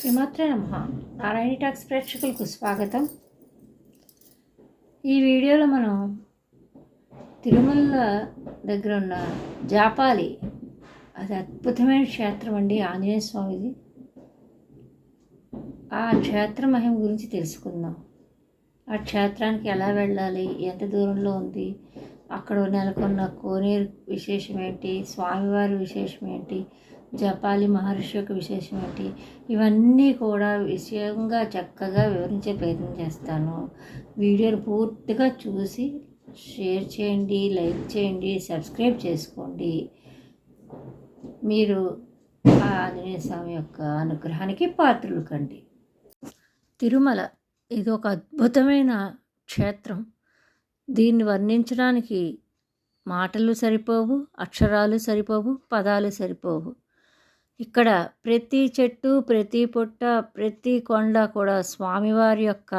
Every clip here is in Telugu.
శ్రీమాత్ర నమ నారాయణ టాక్స్ ప్రేక్షకులకు స్వాగతం. ఈ వీడియోలో మనం తిరుమల దగ్గర ఉన్న జాపాలి అది అద్భుతమైన క్షేత్రం అండి ఆంజనేయ స్వామిది. ఆ క్షేత్ర మహిమ గురించి తెలుసుకుందాం. ఆ క్షేత్రానికి ఎలా వెళ్ళాలి ఎంత దూరంలో ఉంది అక్కడ నెలకొన్న కోనేరు విశేషం ఏంటి స్వామివారి విశేషం ఏంటి జపాలి మహర్షి యొక్క విశేషం ఏంటి? ఇవన్నీ కూడా విషయంగా చక్కగా వివరించే ప్రయత్నం చేస్తాను. వీడియోను పూర్తిగా చూసి షేర్ చేయండి లైక్ చేయండి సబ్స్క్రైబ్ చేసుకోండి. మీరు ఆ ఆంజనేయ స్వామి యొక్క అనుగ్రహానికి పాత్రలు కండి. తిరుమల ఇది ఒక అద్భుతమైన క్షేత్రం. దీన్ని వర్ణించడానికి మాటలు సరిపోవు అక్షరాలు సరిపోవు పదాలు సరిపోవు. ఇక్కడ ప్రతి చెట్టు ప్రతి పుట్ట ప్రతి కొండ కూడా స్వామివారి యొక్క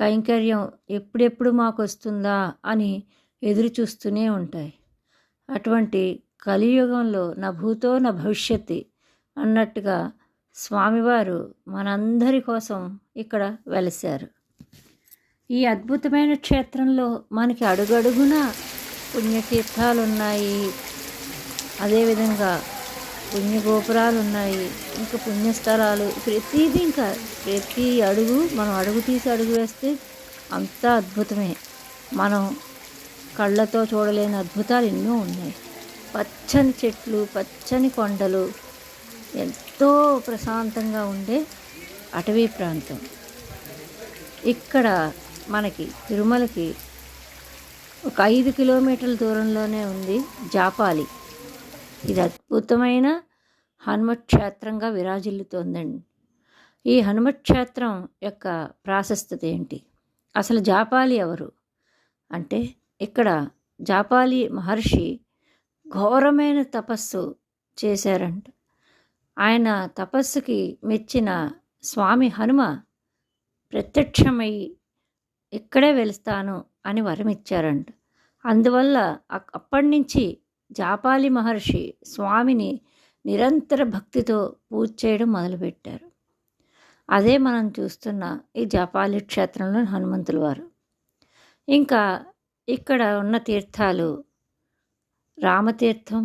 కైంకర్యం ఎప్పుడెప్పుడు మాకు వస్తుందా అని ఎదురు చూస్తూనే ఉంటాయి. అటువంటి కలియుగంలో నా భూతో నా భవిష్యత్తు అన్నట్టుగా స్వామివారు మనందరి కోసం ఇక్కడ వెలశారు. ఈ అద్భుతమైన క్షేత్రంలో మనకి అడుగడుగున పుణ్యతీర్థాలు ఉన్నాయి అదేవిధంగా పుణ్యగోపురాలు ఉన్నాయి ఇంకా పుణ్యస్థలాలు. ప్రతిదీ ఇంకా ప్రతి అడుగు మనం అడుగు తీసి అడుగు వేస్తే అంతా అద్భుతమే. మనం కళ్ళతో చూడలేని అద్భుతాలు ఎన్నో ఉన్నాయి. పచ్చని చెట్లు పచ్చని కొండలు ఎంతో ప్రశాంతంగా ఉండే అటవీ ప్రాంతం. ఇక్కడ మనకి తిరుమలకి ఒక ఐదు కిలోమీటర్ల దూరంలోనే ఉంది జాపాలి. ఇది అద్భుతమైన హనుమత్ క్షేత్రంగా విరాజిల్లుతోందండి. ఈ హనుమత్ క్షేత్రం యొక్క ప్రాశస్తత ఏంటి? అసలు జాపాలి ఎవరు? అంటే ఇక్కడ జాపాలి మహర్షి ఘోరమైన తపస్సు చేశారంట. ఆయన తపస్సుకి మెచ్చిన స్వామి హనుమ ప్రత్యక్షమై ఇక్కడే వెలుస్తాను అని వరమిచ్చారంట. అందువల్ల అప్పటి నుంచి జాపాలి మహర్షి స్వామిని నిరంతర భక్తితో పూజ చేయడం మొదలుపెట్టారు. అదే మనం చూస్తున్న ఈ జాపాలి క్షేత్రంలో హనుమంతుల వారు. ఇంకా ఇక్కడ ఉన్న తీర్థాలు రామతీర్థం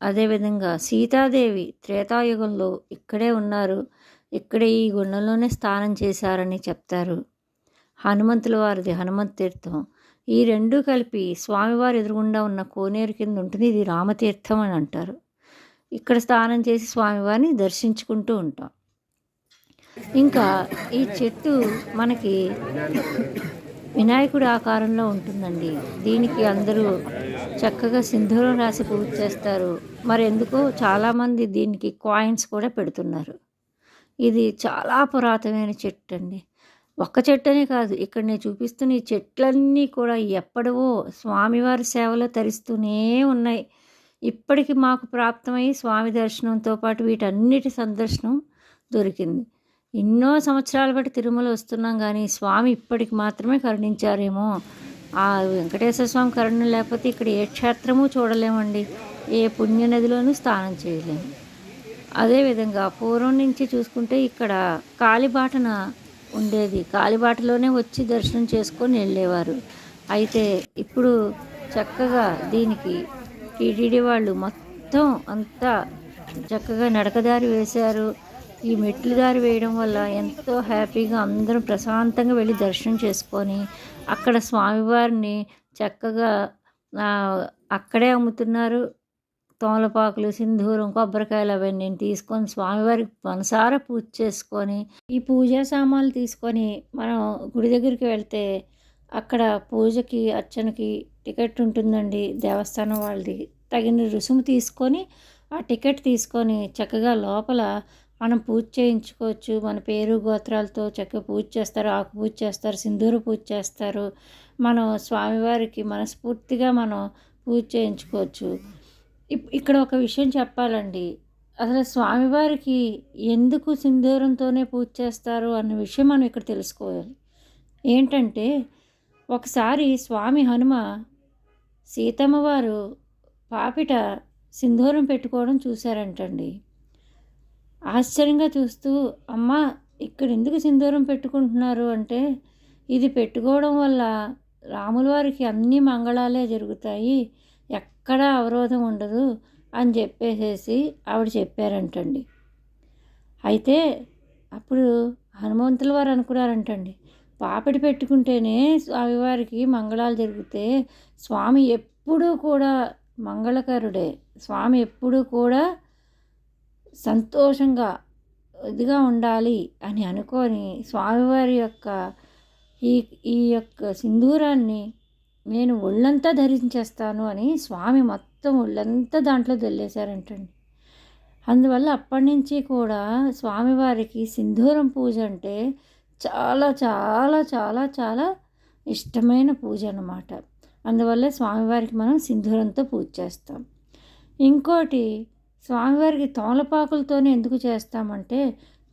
అదేవిధంగా సీతాదేవి త్రేతాయుగంలో ఇక్కడే ఉన్నారు ఇక్కడే ఈ గుండంలోనే స్నానం చేశారని చెప్తారు హనుమంతుల వారిది హనుమంత తీర్థం. ఈ రెండు కలిపి స్వామివారి ఎదురుగుండా ఉన్న కోనేరు కింద ఉంటుంది ఇది రామతీర్థం అని అంటారు. ఇక్కడ స్నానం చేసి స్వామివారిని దర్శించుకుంటూ ఉంటాం. ఇంకా ఈ చెట్టు మనకి వినాయకుడి ఆకారంలో ఉంటుందండి. దీనికి అందరూ చక్కగా సింధూరం రాసి పూజ చేస్తారు. మరి ఎందుకో చాలామంది దీనికి కాయిన్స్ కూడా పెడుతున్నారు. ఇది చాలా పురాతనమైన చెట్టు అండి ఒక్క చెట్టనే కాదు ఇక్కడ నేను చూపిస్తున్న ఈ చెట్లన్నీ కూడా ఎప్పటివో స్వామివారి సేవలో తరిస్తూనే ఉన్నాయి. ఇప్పటికి మాకు ప్రాప్తమై స్వామి దర్శనంతో పాటు వీటన్నిటి సందర్శనం దొరికింది. ఎన్నో సంవత్సరాల బట్టి తిరుమల వస్తున్నాం కానీ స్వామి ఇప్పటికి మాత్రమే కరుణించారేమో. ఆ వెంకటేశ్వర స్వామి కరుణ లేకపోతే ఇక్కడ ఏ క్షేత్రము చూడలేమండి. ఏ పుణ్యనదిలోనూ స్నానం చేయలేము. అదేవిధంగా పూర్వం నుంచి చూసుకుంటే ఇక్కడ కాలిబాటన ఉండేది. కాలిబాటలోనే వచ్చి దర్శనం చేసుకొని వెళ్ళేవారు. అయితే ఇప్పుడు చక్కగా దీనికి టీటీడీ వాళ్ళు మొత్తం అంతా చక్కగా నడకదారి వేశారు. ఈ మెట్లు దారి వేయడం వల్ల ఎంతో హ్యాపీగా అందరూ ప్రశాంతంగా వెళ్ళి దర్శనం చేసుకొని అక్కడ స్వామివారిని చక్కగా అక్కడే అమ్ముతున్నారు. తోమలపాకులు సింధూరం కొబ్బరికాయలు అవన్నీ తీసుకొని స్వామివారికి మనసారా పూజ చేసుకొని ఈ పూజా సామాన్లు తీసుకొని మనం గుడి దగ్గరికి వెళ్తే అక్కడ పూజకి అర్చనకి టికెట్ ఉంటుందండి. దేవస్థానం వాళ్ళది. తగిన రుసుము తీసుకొని ఆ టికెట్ తీసుకొని చక్కగా లోపల మనం పూజ చేయించుకోవచ్చు. మన పేరు గోత్రాలతో చక్కగా పూజ చేస్తారు. ఆకు పూజ చేస్తారు. సింధూరు పూజ చేస్తారు. మనం స్వామివారికి మనస్ఫూర్తిగా మనం పూజ చేయించుకోవచ్చు. ఇక్కడ ఒక విషయం చెప్పాలండి. అసలు స్వామివారికి ఎందుకు సింధూరంతోనే పూజ చేస్తారు అన్న విషయం మనం ఇక్కడ తెలుసుకోవాలి. ఏంటంటే ఒకసారి స్వామి హనుమ సీతమ్మ వారు పాపిట సింధూరం పెట్టుకోవడం చూశారంటండి. ఆశ్చర్యంగా చూస్తూ అమ్మ ఇక్కడ ఎందుకు సింధూరం పెట్టుకుంటున్నారు అంటే ఇది పెట్టుకోవడం వల్ల రాముల వారికి అన్ని మంగళాలే జరుగుతాయి. ఎక్కడా అవరోధం ఉండదు అని చెప్పేసేసి ఆవిడ చెప్పారంటండి. అయితే అప్పుడు హనుమంతుల వారు అనుకున్నారంటండి పాపిడి పెట్టుకుంటేనే స్వామివారికి మంగళాలు జరిగితే స్వామి ఎప్పుడూ కూడా మంగళకరుడే. స్వామి ఎప్పుడూ కూడా సంతోషంగా ఇదిగా ఉండాలి అని అనుకొని స్వామివారి యొక్క ఈ ఈ యొక్క సింధూరాన్ని నేను ఒళ్ళంతా ధరించేస్తాను అని స్వామి మొత్తం ఒళ్ళంతా దాంట్లో తెల్లేశారంటండి అందువల్ల అప్పటి నుంచి కూడా స్వామివారికి సింధూరం పూజ అంటే చాలా చాలా చాలా చాలా ఇష్టమైన పూజ అన్నమాట. అందువల్ల స్వామివారికి మనం సింధూరంతో పూజ చేస్తాం. ఇంకోటి స్వామివారికి తోమలపాకులతోనే ఎందుకు చేస్తామంటే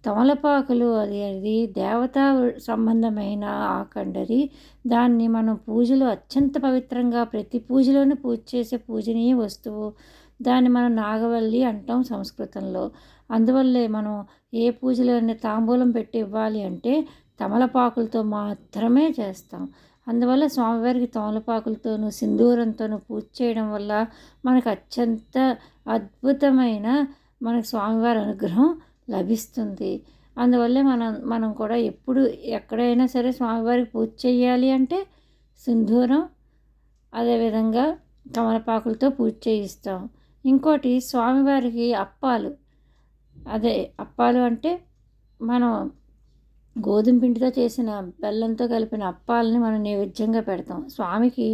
తమలపాకులు అది అది దేవతా సంబంధమైన ఆకండరి దాన్ని మనం పూజలో అత్యంత పవిత్రంగా ప్రతి పూజలోనే పూజ చేసే పూజనీయ వస్తువు. దాన్ని మనం నాగవల్లి అంటాం సంస్కృతంలో. అందువల్లే మనం ఏ పూజలోనే తాంబూలం పెట్టి ఇవ్వాలి అంటే తమలపాకులతో మాత్రమే చేస్తాం. అందువల్ల స్వామివారికి తమలపాకులతోనూ సింధూరంతోనూ పూజ చేయడం వల్ల మనకు అత్యంత అద్భుతమైన మనకు స్వామివారి అనుగ్రహం లభిస్తుంది. అందువల్లే మనం మనం కూడా ఎప్పుడు ఎక్కడైనా సరే స్వామివారికి పూజ చేయాలి అంటే సింధూరం అదేవిధంగా తమలపాకులతో పూజ చేయిస్తాం. ఇంకోటి స్వామివారికి అప్పాలు. అదే అప్పాలు అంటే మనం గోధుమ పిండితో చేసిన బెల్లంతో కలిపిన అప్పాలని మనం నైవేద్యంగా పెడతాం. స్వామికి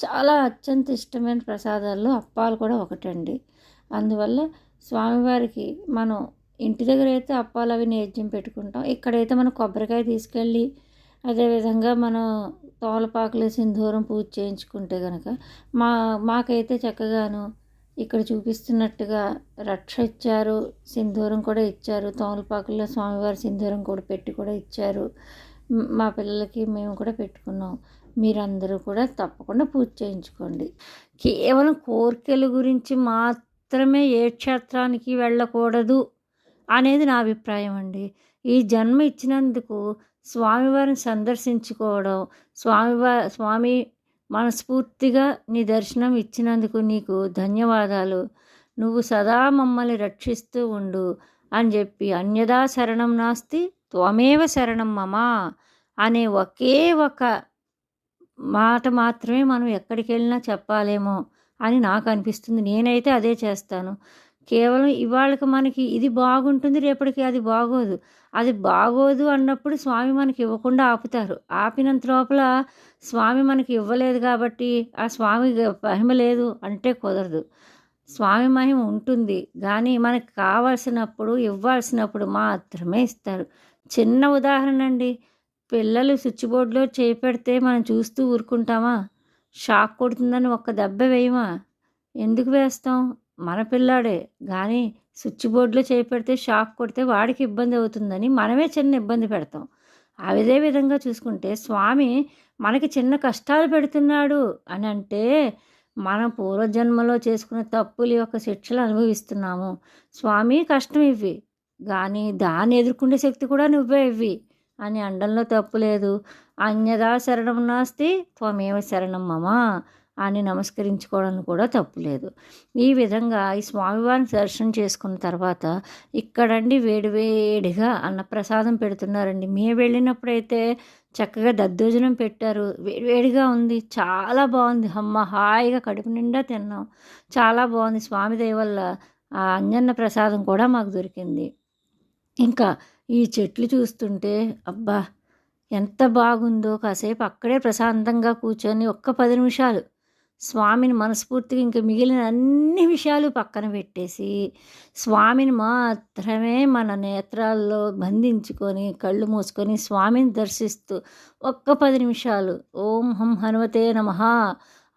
చాలా అత్యంత ఇష్టమైన ప్రసాదాల్లో అప్పాలు కూడా ఒకటండి. అందువల్ల స్వామివారికి మనం ఇంటి దగ్గర అయితే అప్పాలు అవి నైవేద్యం పెట్టుకుంటాం. ఇక్కడైతే మనం కొబ్బరికాయ తీసుకెళ్ళి అదేవిధంగా మనం తోలపాకులు సింధూరం పూజ చేయించుకుంటే కనుక మా మాకైతే చక్కగాను ఇక్కడ చూపిస్తున్నట్టుగా రక్ష ఇచ్చారు సింధూరం కూడా ఇచ్చారు తోలపాకుల్లో స్వామివారి సింధూరం కూడా పెట్టి కూడా ఇచ్చారు. మా పిల్లలకి మేము కూడా పెట్టుకున్నాం. మీరందరూ కూడా తప్పకుండా పూజ చేయించుకోండి. కేవలం కోరికల గురించి మాత్రమే ఏ క్షేత్రానికి వెళ్ళకూడదు. అనేది నా అభిప్రాయం అండి. ఈ జన్మ ఇచ్చినందుకు స్వామివారిని సందర్శించుకోవడం స్వామివారి స్వామి మనస్ఫూర్తిగా నీ దర్శనం ఇచ్చినందుకు నీకు ధన్యవాదాలు. నువ్వు సదా మమ్మల్ని రక్షిస్తూ ఉండు అని చెప్పి అన్యదా శరణం నాస్తి త్వమేవ శరణం మమా అనే ఒకే ఒక మాట మాత్రమే మనం ఎక్కడికి వెళ్ళినా చెప్పాలేమో అని నాకు అనిపిస్తుంది. నేనైతే అదే చేస్తాను. కేవలం ఇవాళకి మనకి ఇది బాగుంటుంది రేపటికి అది బాగోదు. అది బాగోదు అన్నప్పుడు స్వామి మనకి ఇవ్వకుండా ఆపుతారు. ఆపినంత లోపల స్వామి మనకి ఇవ్వలేదు కాబట్టి ఆ స్వామి మహిమ లేదు అంటే కుదరదు. స్వామి మహిమ ఉంటుంది కానీ మనకు కావాల్సినప్పుడు ఇవ్వాల్సినప్పుడు మాత్రమే ఇస్తారు. చిన్న ఉదాహరణ అండి. పిల్లలు స్విచ్ బోర్డులో చేయి పెడితే మనం చూస్తూ ఊరుకుంటామా? షాక్ కొడుతుందని ఒక్క దెబ్బ వేయమా? ఎందుకు వేస్తాం? మన పిల్లాడే. కానీ స్విచ్ బోర్డులో చేపెడితే షాక్ కొడితే వాడికి ఇబ్బంది అవుతుందని మనమే చిన్న ఇబ్బంది పెడతాం. అదే విధంగా చూసుకుంటే స్వామి మనకి చిన్న కష్టాలు పెడుతున్నాడు అని అంటే మనం పూర్వజన్మలో చేసుకున్న తప్పుల యొక్క శిక్షలు అనుభవిస్తున్నాము. స్వామి కష్టం ఇవ్వి. కానీ దాన్ని ఎదుర్కొనే శక్తి కూడా నువ్వే ఇవ్వి. అని అండంలో తప్పు లేదు. అన్యదా శరణం నాస్తి త్వమేవ శరణం మమా. అని నమస్కరించుకోవడం కూడా తప్పులేదు ఈ విధంగా ఈ స్వామివారిని దర్శనం చేసుకున్న తర్వాత ఇక్కడండి వేడివేడిగా అన్నప్రసాదం పెడుతున్నారండి. మేము వెళ్ళినప్పుడైతే చక్కగా దద్దోజనం పెట్టారు. వేడివేడిగా ఉంది. చాలా బాగుంది. అమ్మ హాయిగా కడుపు నిండా తిన్నాం. చాలా బాగుంది. స్వామి దయ వల్ల ఆ అంజన్న ప్రసాదం కూడా మాకు దొరికింది. ఇంకా ఈ చెట్లు చూస్తుంటే అబ్బా ఎంత బాగుందో. కాసేపు అక్కడే ప్రశాంతంగా కూర్చొని ఒక్క పది నిమిషాలు స్వామిని మనస్ఫూర్తిగా ఇంకా మిగిలిన అన్ని విషయాలు పక్కన పెట్టేసి స్వామిని మాత్రమే మన నేత్రాల్లో బంధించుకొని కళ్ళు మూసుకొని స్వామిని దర్శిస్తూ ఒక్క పది నిమిషాలు ఓం హం హనుమతే నమ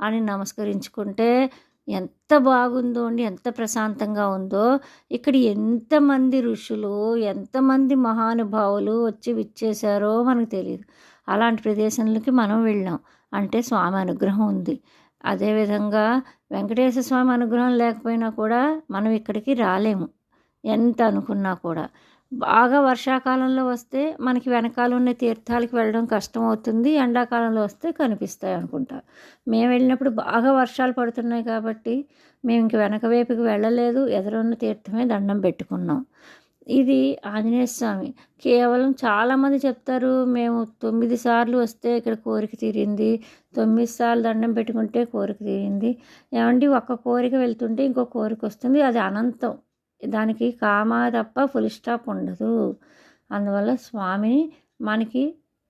అని నమస్కరించుకుంటే ఎంత బాగుందో అండి ఎంత ప్రశాంతంగా ఉందో. ఇక్కడ ఎంతమంది ఋషులు ఎంతమంది మహానుభావులు వచ్చి విచ్చేశారో మనకు తెలియదు అలాంటి ప్రదేశంలోకి మనం వెళ్ళాం అంటే స్వామి అనుగ్రహం ఉంది. అదేవిధంగా వెంకటేశ్వర స్వామి అనుగ్రహం లేకపోయినా కూడా మనం ఇక్కడికి రాలేము. ఎంత అనుకున్నా కూడా. బాగా వర్షాకాలంలో వస్తే మనకి వెనకాల ఉన్న తీర్థాలకు వెళ్ళడం కష్టం అవుతుంది ఎండాకాలంలో వస్తే కనిపిస్తాయి అనుకుంటా. మేము వెళ్ళినప్పుడు బాగా వర్షాలు పడుతున్నాయి కాబట్టి మేము ఇంక వెనక వైపుకి వెళ్ళలేదు. ఎదురున్న తీర్థమే దండం పెట్టుకున్నాం. ఇది ఆంజనేయ స్వామి. కేవలం చాలామంది చెప్తారు మేము తొమ్మిది సార్లు వస్తే ఇక్కడ కోరిక తీరింది తొమ్మిది సార్లు దండం పెట్టుకుంటే కోరిక తీరింది. ఏమండి ఒక్క కోరిక వెళ్తుంటే ఇంకో కోరిక వస్తుంది అది అనంతం. దానికి కామ తప్ప ఫుల్ స్టాప్ ఉండదు. అందువల్ల స్వామిని మనకి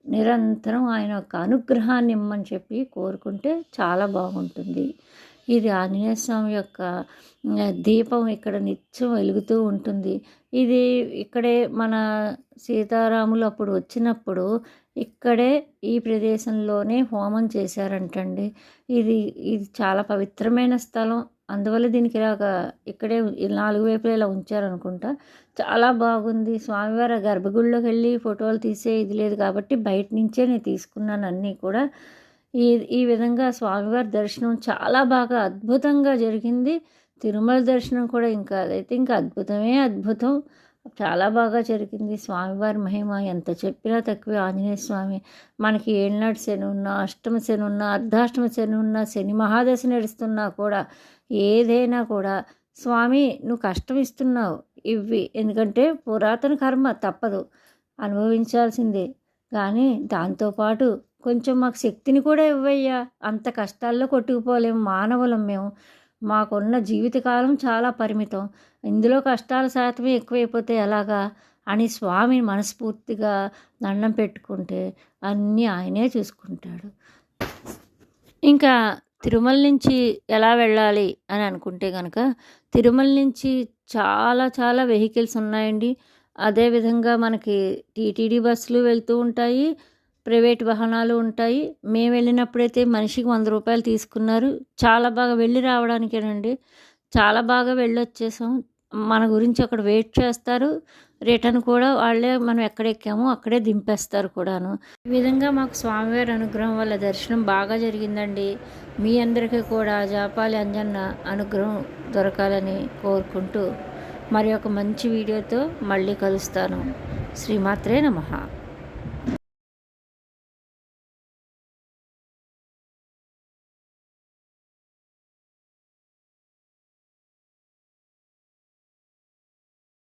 నిరంతరం ఆయన యొక్క అనుగ్రహాన్ని ఇమ్మని చెప్పి కోరుకుంటే చాలా బాగుంటుంది. ఇది ఆంజనేయ స్వామి యొక్క దీపం ఇక్కడ నిత్యం వెలుగుతూ ఉంటుంది. ఇది ఇక్కడే మన సీతారాములు అప్పుడు వచ్చినప్పుడు ఇక్కడే ఈ ప్రదేశంలోనే హోమం చేశారంటండి. ఇది ఇది చాలా పవిత్రమైన స్థలం. అందువల్ల దీనికి ఇలాగ ఇక్కడే నాలుగు వైపులా ఇలా ఉంచారనుకుంటా. చాలా బాగుంది. స్వామివారి గర్భగుడిలోకి వెళ్ళి ఫోటోలు తీసే ఇది లేదు కాబట్టి బయట నుంచే నేను తీసుకున్నాను అన్నీ కూడా. ఈ ఈ విధంగా స్వామివారి దర్శనం చాలా బాగా అద్భుతంగా జరిగింది. తిరుమల దర్శనం కూడా ఇంకా అదైతే ఇంకా అద్భుతమే అద్భుతం. చాలా బాగా జరిగింది. స్వామివారి మహిమ ఎంత చెప్పినా తక్కువే. ఆంజనేయ స్వామి మనకి ఏళ్ళనాటి శని ఉన్నా అష్టమ శని ఉన్నా అర్ధాష్టమ శని ఉన్నా శని మహాదశ నడుస్తున్నా కూడా ఏదైనా కూడా స్వామి నువ్వు కష్టం ఇస్తున్నావు ఇవి ఎందుకంటే పురాతన కర్మ తప్పదు. అనుభవించాల్సిందే. కానీ దాంతోపాటు కొంచెం మాకు శక్తిని కూడా ఇవ్వయ్యా. అంత కష్టాల్లో కొట్టుకుపోలేము మానవులం మేము. మాకున్న జీవితకాలం చాలా పరిమితం. ఇందులో కష్టాల శాతమే ఎక్కువైపోతే ఎలాగా? అని స్వామిని మనస్ఫూర్తిగా దండం పెట్టుకుంటే అన్నీ ఆయనే చూసుకుంటాడు. ఇంకా తిరుమల నుంచి ఎలా వెళ్ళాలి అని అనుకుంటే కనుక తిరుమల నుంచి చాలా చాలా వెహికల్స్ ఉన్నాయండి. అదేవిధంగా మనకి టీటీడీ బస్సులు వెళ్తూ ఉంటాయి. ప్రైవేట్ వాహనాలు ఉంటాయి. మేము వెళ్ళినప్పుడైతే మనిషికి వంద రూపాయలు తీసుకున్నారు. చాలా బాగా వెళ్ళి రావడానికేనండి. చాలా బాగా వెళ్ళొచ్చేసాం. మన గురించి అక్కడ వెయిట్ చేస్తారు. రిటర్న్ కూడా వాళ్ళే మనం ఎక్కడ ఎక్కామో అక్కడే దింపేస్తారు కూడాను. ఈ విధంగా మాకు స్వామివారి అనుగ్రహం వల్ల దర్శనం బాగా జరిగిందండి. మీ అందరికీ కూడా జాపాలి అంజన్న అనుగ్రహం దొరకాలని కోరుకుంటూ మరి ఒక మంచి వీడియోతో మళ్ళీ కలుస్తాను. శ్రీమాత్రే నమః.